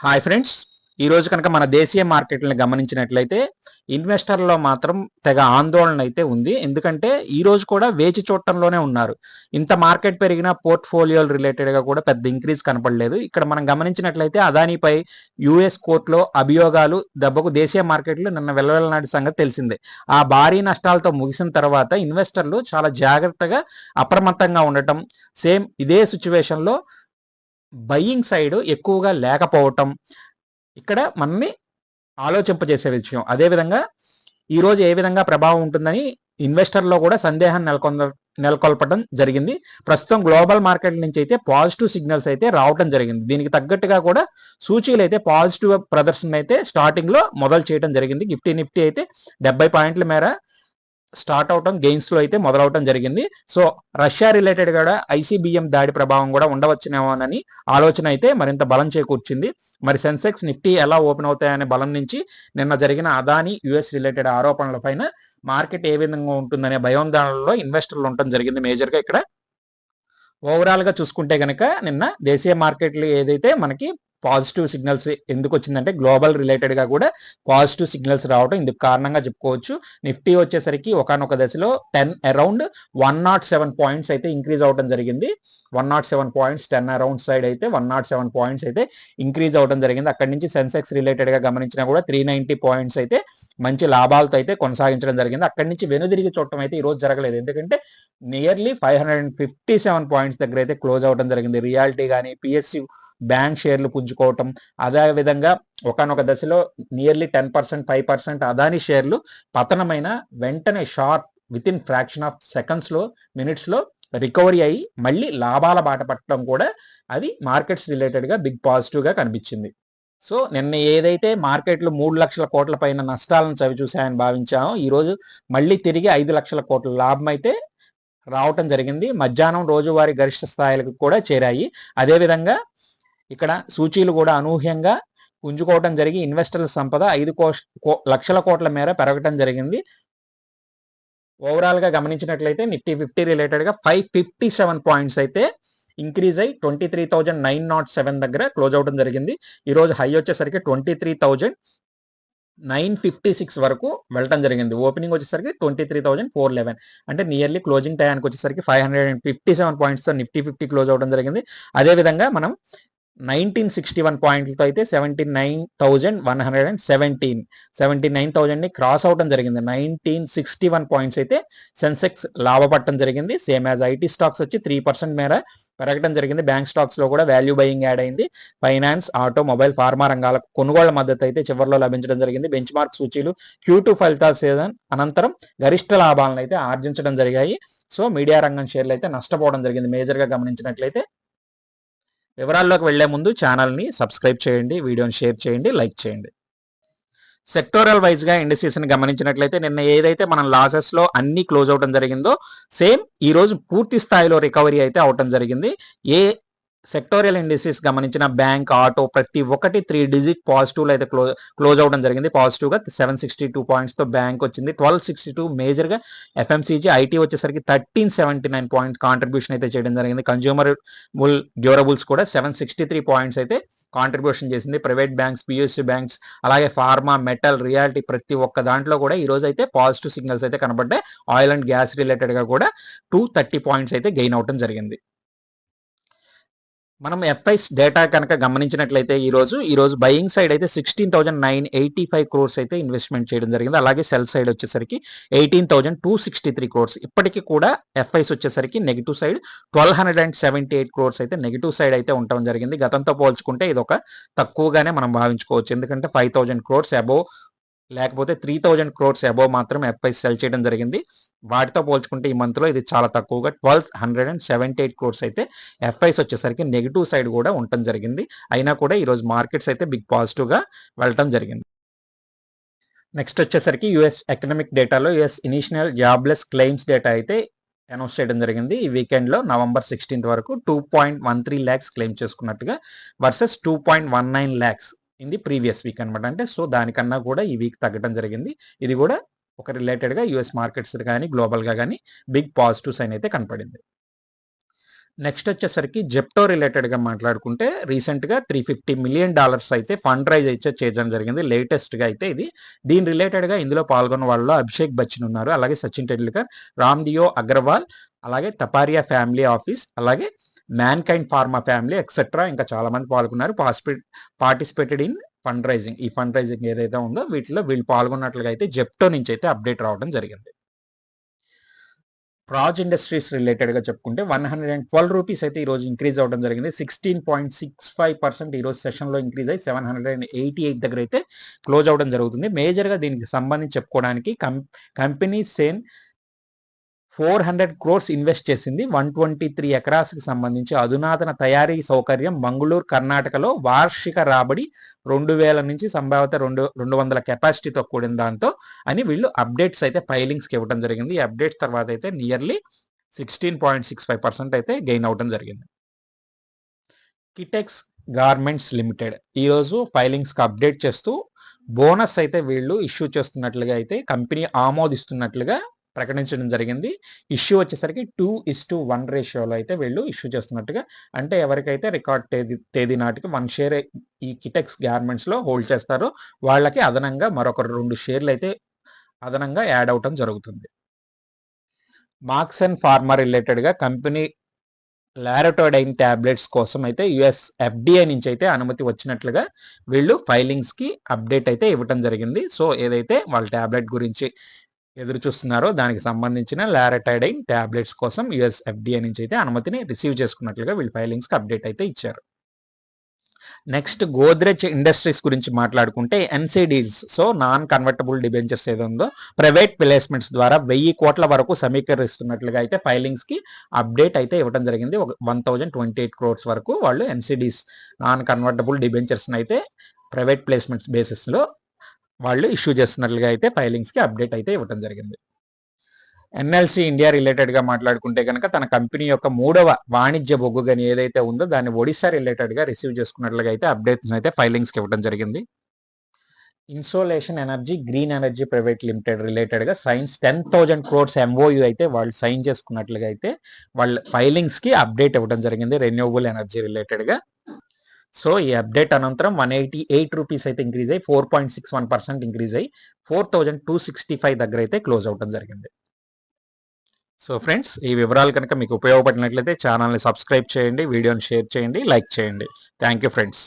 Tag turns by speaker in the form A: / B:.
A: Hi friends. ఈ రోజు కనుక మన దేశీయ మార్కెట్లను గమనించినట్లయితే ఇన్వెస్టర్లో మాత్రం తెగ ఆందోళన అయితే ఉంది. ఎందుకంటే ఈ రోజు కూడా వేచి చూడటంలోనే ఉన్నారు. ఇంత మార్కెట్ పెరిగినా పోర్ట్ఫోలియోలు రిలేటెడ్గా కూడా పెద్ద ఇంక్రీజ్ కనపడలేదు. ఇక్కడ మనం గమనించినట్లయితే అదానిపై యుఎస్ కోర్టులో అభియోగాలు దెబ్బకు దేశీయ మార్కెట్లు నిన్న వెల్లవెల్లనాటి సంగతి తెలిసిందే. ఆ భారీ నష్టాలతో ముగిసిన తర్వాత ఇన్వెస్టర్లు చాలా జాగ్రత్తగా అప్రమత్తంగా ఉండటం సేమ్ ఇదే సిచ్యువేషన్లో బయ్యింగ్ సైడ్ ఎక్కువగా లేకపోవటం. ఇక్కడ మనల్ని ఆలోచింపజేసే విషయం. అదేవిధంగా ఈరోజు ఏ విధంగా ప్రభావం ఉంటుందని ఇన్వెస్టర్లో కూడా సందేహం నెలకొంద నెలకొల్పడం జరిగింది. ప్రస్తుతం గ్లోబల్ మార్కెట్ నుంచి అయితే పాజిటివ్ సిగ్నల్స్ అయితే రావడం జరిగింది. దీనికి తగ్గట్టుగా కూడా సూచీలు అయితే పాజిటివ్ ప్రదర్శన అయితే స్టార్టింగ్లో మొదలు చేయడం జరిగింది. నిఫ్టీ నిఫ్టీ అయితే డెబ్బై పాయింట్ల మేర స్టార్ట్ అవటం గెయిన్స్లో అయితే మొదలవటం జరిగింది. సో రష్యా రిలేటెడ్ కూడా ఐసీబీఎం దాడి ప్రభావం కూడా ఉండవచ్చునేమోనని ఆలోచన అయితే మరింత బలం చేకూర్చింది. మరి సెన్సెక్స్ నిఫ్టీ ఎలా ఓపెన్ అవుతాయనే బలం నుంచి నిన్న జరిగిన అదాని యుఎస్ రిలేటెడ్ ఆరోపణల పైన మార్కెట్ ఏ విధంగా ఉంటుందనే భయోందనలో ఇన్వెస్టర్లు ఉండటం జరిగింది మేజర్గా ఇక్కడ. ఓవరాల్గా చూసుకుంటే కనుక నిన్న దేశీయ మార్కెట్లు ఏదైతే మనకి పాజిటివ్ సిగ్నల్స్ ఎందుకు వచ్చిందంటే గ్లోబల్ రిలేటెడ్గా కూడా పాజిటివ్ సిగ్నల్స్ రావడం ఇందుకు కారణంగా చెప్పుకోవచ్చు. నిఫ్టీ వచ్చేసరికి ఒకనొక దశలో ten around one nought seven points అయితే ఇంక్రీజ్ అవడం జరిగింది. One nought seven points ten around side అయితే వన్ నాట్ సెవెన్ పాయింట్స్ అయితే ఇంక్రీజ్ అవడం జరిగింది. అక్కడి నుంచి సెన్సెక్స్ రిలేటెడ్గా గమనించినా కూడా త్రీ నైంటీ పాయింట్స్ అయితే మంచి లాభాలతో అయితే కొనసాగించడం జరిగింది. అక్కడి నుంచి వెనుదిరిగి చూడటం అయితే ఈరోజు జరగలేదు. ఎందుకంటే nearly five hundred and fifty seven points దగ్గర అయితే క్లోజ్ అవడం జరిగింది. రియాలిటీ కానీ పిఎస్సి బ్యాంక్ షేర్లు పుంజుకోవటం అదేవిధంగా ఒకనొక దశలో nearly ten percent five percent Adani షేర్లు పతనమైన వెంటనే short with in fraction of సెకండ్స్లో మినిట్స్లో రికవరీ అయ్యి మళ్ళీ లాభాల బాట పట్టడం కూడా అది మార్కెట్స్ రిలేటెడ్గా బిగ్ పాజిటివ్గా కనిపించింది. సో నిన్న ఏదైతే మార్కెట్లు మూడు లక్షల కోట్ల పైన నష్టాలను చవి చూశాయని భావించామో ఈరోజు మళ్ళీ తిరిగి ఐదు లక్షల కోట్ల లాభం అయితే రావటం జరిగింది. మధ్యాహ్నం రోజువారీ గరిష్ట స్థాయిలకు కూడా చేరాయి. అదేవిధంగా ఇక్కడ సూచీలు కూడా అనూహ్యంగా పుంజుకోవటం జరిగి ఇన్వెస్టర్ల సంపద ఐదు కోష్ కో- లక్షల కోట్ల మేర పెరగటం జరిగింది. ఓవరాల్గా గమనించినట్లయితే నిఫ్టీ ఫిఫ్టీ రిలేటెడ్గా ఫైవ్ ఫిఫ్టీ సెవెన్ పాయింట్స్ అయితే ఇంక్రీజ్ అయ్యి twenty three thousand nine nought seven దగ్గర క్లోజ్ అవడం జరిగింది. ఈరోజు హై వచ్చేసరికి twenty three thousand nine fifty six వరకు వెళ్ళటం జరిగింది. ఓపెనింగ్ వచ్చేసరికి twenty three thousand four eleven. అంటే నియర్లీ క్లోజింగ్ టైంకి వచ్చేసరికి five hundred and fifty seven పాయింట్స్తో Nifty fifty close అవడం జరిగింది. అదేవిధంగా మనం నైన్టీన్ సిక్స్టీ వన్ పాయింట్లతో అయితే seventy nine thousand one hundred and seventeen. Seventy nine థౌజండ్ని cross అవటం జరిగింది. నైన్టీన్ సిక్స్టీ వన్ పాయింట్స్ అయితే సెన్సెక్స్ లాభపడటం జరిగింది. సేమ్ యాజ్ ఐటీ స్టాక్స్ వచ్చి త్రీ పర్సెంట్ మేర పెరగడం జరిగింది. బ్యాంక్ స్టాక్స్లో కూడా వాల్యూ బయింగ్ యాడ్ అయింది. ఫైనాన్స్ ఆటో మొబైల్ ఫార్మా రంగాలకు కొనుగోళ్ళ మద్దతు అయితే చివరిలో లభించడం జరిగింది. బెంచ్ మార్క్ సూచీలు క్యూ టూ ఫలితాల సీజన్ అనంతరం గరిష్ట లాభాలను అయితే ఆర్జించడం జరిగాయి. సో మీడియా రంగం షేర్లు అయితే నష్టపోవడం జరిగింది. మేజర్గా గమనించినట్లయితే వివరాల్లోకి వెళ్ళే ముందు ఛానల్ని సబ్స్క్రైబ్ చేయండి వీడియోని షేర్ చేయండి లైక్ చేయండి. సెక్టోరల్ వైజ్గా ఇండస్ట్రీస్ని గమనించినట్లయితే నిన్న ఏదైతే మనం లాసెస్లో అన్ని క్లోజ్ అవడం జరిగిందో సేమ్ ఈ రోజు పూర్తి స్థాయిలో రికవరీ అయితే అవటం జరిగింది. ఏ సెక్టోరియల్ ఇండస్ట్రీస్ గమనించిన బ్యాంక్ ఆటో ప్రతి ఒక్కటి త్రీ డిజిట్ పాజిటివ్ అయితే క్లోజ్ క్లోజ్ అవడం జరిగింది. పాజిటివ్గా సెవెన్ సిక్స్టీ టూ పాయింట్స్తో బ్యాంక్ వచ్చింది. ట్వెల్వ్ సిక్స్టీ టూ మేజర్గా ఎఫ్ఎంసీజీ ఐటీ వచ్చేసరికి thirteen seventy nine point contribution అయితే చేయడం జరిగింది. కన్జ్యూమర్ బుల్ డ్యూరబుల్స్ కూడా సెవెన్ సిక్స్టీ త్రీ పాయింట్స్ అయితే కాంట్రిబ్యూషన్ చేసింది. ప్రైవేట్ బ్యాంక్స్ పిఎస్సి బ్యాంక్స్ అలాగే ఫార్మా మెటల్ రియాలిటీ ప్రతి ఒక్క దాంట్లో కూడా ఈ రోజు అయితే పాజిటివ్ సిగ్నల్స్ అయితే కనబడ్డాయి. ఆయిల్ అండ్ గ్యాస్ రిలేటెడ్గా కూడా టూ థర్టీ పాయింట్స్ అయితే గెయిన్ అవడం జరిగింది. మనం ఎఫ్ఐస్ డేటా కనుక గమనించినట్లయితే ఈ రోజు ఈ రోజు బయింగ్ సైడ్ అయితే sixteen thousand nine eighty five crores అయితే ఇన్వెస్ట్మెంట్ చేయడం జరిగింది. అలాగే సెల్ సైడ్ వచ్చేసరికి eighteen thousand two sixty three crores ఇప్పటికీ కూడా ఎఫ్ఐస్ వచ్చేసరికి negative side twelve hundred and seventy eight crores అయితే నెగిటివ్ సైడ్ అయితే ఉండటం జరిగింది. గతంతో పోల్చుకుంటే ఇది ఒక తక్కువగానే మనం భావించుకోవచ్చు. ఎందుకంటే ఫైవ్ థౌసండ్ క్రోర్స్ అబోవ్ లేకపోతే త్రీ థౌజండ్ క్రోర్స్ అబోవ్ మాత్రం ఎఫ్ఐ సెల్ చేయడం జరిగింది. వాటితో పోల్చుకుంటే ఈ మంత్లో ఇది చాలా తక్కువగా twelve hundred and seventy eight crores అయితే ఎఫ్ఐస్ వచ్చేసరికి నెగిటివ్ సైడ్ కూడా ఉండటం జరిగింది. అయినా కూడా ఈరోజు మార్కెట్స్ అయితే బిగ్ పాజిటివ్గా వెళ్ళటం జరిగింది. నెక్స్ట్ వచ్చేసరికి యుఎస్ ఎకనామిక్ డేటాలో US initial jobless claims data అయితే అనౌన్స్ చేయడం జరిగింది. ఈ వీకెండ్లో నవంబర్ సిక్స్టీన్త్ వరకు two point one three lakhs claim చేసుకున్నట్టుగా versus two point one nine lakhs in the previous week అనమాట అంటే సో దానికన్నా కూడా ఈ వీక్ తగ్గడం జరిగింది. ఇది కూడా ఒక రిలేటెడ్గా యుఎస్ మార్కెట్స్ కానీ గ్లోబల్గా కానీ బిగ్ పాజిటివ్ సైన్ అయితే కనపడింది. నెక్స్ట్ వచ్చేసరికి జెప్టో రిలేటెడ్గా మాట్లాడుకుంటే రీసెంట్గా త్రీ ఫిఫ్టీ మిలియన్ డాలర్స్ అయితే ఫండ్ రైజ్ అయితే చేయడం జరిగింది. లేటెస్ట్గా అయితే ఇది. దీని రిలేటెడ్గా ఇందులో పాల్గొన్న వాళ్ళు అభిషేక్ బచ్చన్ ఉన్నారు. అలాగే సచిన్ టెండూల్కర్ రామ్దియో అగర్వాల్ అలాగే తపారియా ఫ్యామిలీ ఆఫీస్ అలాగే mankind pharma family etcetera ఇంకా చాలా మంది పాల్గొన్నారు. పార్టిసిపేటెడ్ ఇన్ ఫండ్ రైజింగ్ ఈ ఫండ్ రైజింగ్ ఏదైతే ఉందో వీటిలో వీళ్ళు పాల్గొన్నట్లుగా అయితే జెప్టో నుంచి అయితే అప్డేట్ రావడం జరిగింది. ప్రాజ్ ఇండస్ట్రీస్ రిలేటెడ్గా చెప్పుకుంటే one hundred and twelve rupees అయితే ఈరోజు ఇంక్రీజ్ అవ్వడం జరిగింది. Sixteen point six five percent ఈరోజు సెషన్లో ఇంక్రీజ్ అయ్యి seven hundred and eighty eight దగ్గర అయితే క్లోజ్ అవ్వడం జరుగుతుంది. మేజర్గా దీనికి సంబంధించి చెప్పుకోవడానికి కం కంపెనీ సేన్ ఫోర్ హండ్రెడ్ క్రోర్స్ ఇన్వెస్ట్ చేసింది వన్ ట్వంటీ త్రీ ఎకరాస్కి సంబంధించి అధునాతన తయారీ సౌకర్యం మంగళూరు కర్ణాటకలో వార్షిక రాబడి రెండు వేల నుంచి సంభావిత రెండు రెండు వందల కెపాసిటీతో కూడిన దాంతో అని వీళ్ళు అప్డేట్స్ అయితే ఫైలింగ్స్కి ఇవ్వడం జరిగింది. ఈ అప్డేట్స్ తర్వాత అయితే nearly sixteen point six five percent అయితే గెయిన్ అవడం జరిగింది. కిటెక్స్ గార్మెంట్స్ లిమిటెడ్ ఈరోజు ఫైలింగ్స్కి అప్డేట్ చేస్తూ బోనస్ అయితే వీళ్ళు ఇష్యూ చేస్తున్నట్లుగా అయితే కంపెనీ ఆమోదిస్తున్నట్లుగా ప్రకటించడం జరిగింది. ఇష్యూ వచ్చేసరికి టూ ఇస్ టు వన్ రేషియోలో అయితే వీళ్ళు ఇష్యూ చేస్తున్నట్టుగా అంటే ఎవరికైతే రికార్డ్ తేదీ తేదీ నాటికి వన్ షేర్ ఈ కిటెక్స్ గార్మెంట్స్లో హోల్డ్ చేస్తారో వాళ్ళకి అదనంగా మరొక రెండు షేర్లు అయితే అదనంగా యాడ్ అవటం జరుగుతుంది. మార్క్స్ అండ్ ఫార్మా రిలేటెడ్గా కంపెనీ లారటోడైన్ ట్యాబ్లెట్స్ కోసం అయితే యుఎస్ ఎఫ్డిఐ నుంచి అయితే అనుమతి వచ్చినట్లుగా వీళ్ళు ఫైలింగ్స్కి అప్డేట్ అయితే ఇవ్వటం జరిగింది. సో ఏదైతే వాళ్ళ ట్యాబ్లెట్ గురించి ఎదురు చూస్తున్నారో దానికి సంబంధించిన లారటైడైన్ ట్యాబ్లెట్స్ కోసం యుఎస్ఎఫ్డి నుంచి అయితే అనుమతిని రిసీవ్ చేసుకున్నట్లుగా వీళ్ళు ఫైలింగ్స్కి అప్డేట్ అయితే ఇచ్చారు. నెక్స్ట్ గోద్రెజ్ ఇండస్ట్రీస్ గురించి మాట్లాడుకుంటే NCDs so non convertible debentures ఏదో ఉందో ప్రైవేట్ ప్లేస్మెంట్స్ ద్వారా వెయ్యి కోట్ల వరకు సమీకరిస్తున్నట్లుగా అయితే ఫైలింగ్స్కి అప్డేట్ అయితే ఇవ్వడం జరిగింది. ఒక one thousand twenty eight crores వరకు వాళ్ళు ఎన్సీడీస్ నాన్ కన్వర్టబుల్ డిబెంచర్స్ని అయితే ప్రైవేట్ ప్లేస్మెంట్స్ బేసిస్లో వాళ్ళు ఇష్యూ చేస్తున్నట్లుగా అయితే ఫైలింగ్స్కి అప్డేట్ అయితే ఇవ్వడం జరిగింది. ఎన్ఎల్సి ఇండియా రిలేటెడ్గా మాట్లాడుకుంటే కనుక తన కంపెనీ యొక్క మూడవ వాణిజ్య బొగ్గుగని ఏదైతే ఉందో దాన్ని ఒడిశా రిలేటెడ్గా రిసీవ్ చేసుకున్నట్లుగా అయితే అప్డేట్స్ అయితే ఫైలింగ్స్కి ఇవ్వడం జరిగింది. Insolation energy green energy private limited రిలేటెడ్గా signs ten thousand crores MOU అయితే వాళ్ళు సైన్ చేసుకున్నట్లుగా అయితే వాళ్ళ ఫైలింగ్స్కి అప్డేట్ ఇవ్వడం జరిగింది. రెన్యూవబుల్ ఎనర్జీ రిలేటెడ్గా. సో ఈ అప్డేట్ అనంతరం వన్ ఎయిటీ ఎయిట్ రూపీస్ అయితే ఇంక్రీజ్ అయ్యి four point six one percent increase అయ్యి four thousand two sixty five దగ్గర అయితే క్లోజ్ అవడం జరిగింది. సో ఫ్రెండ్స్ ఈ వివరాలు కనుక మీకు ఉపయోగపడినట్లయితే ఛానల్ని సబ్స్క్రైబ్ చేయండి వీడియోని షేర్ చేయండి లైక్ చేయండి. Thank you friends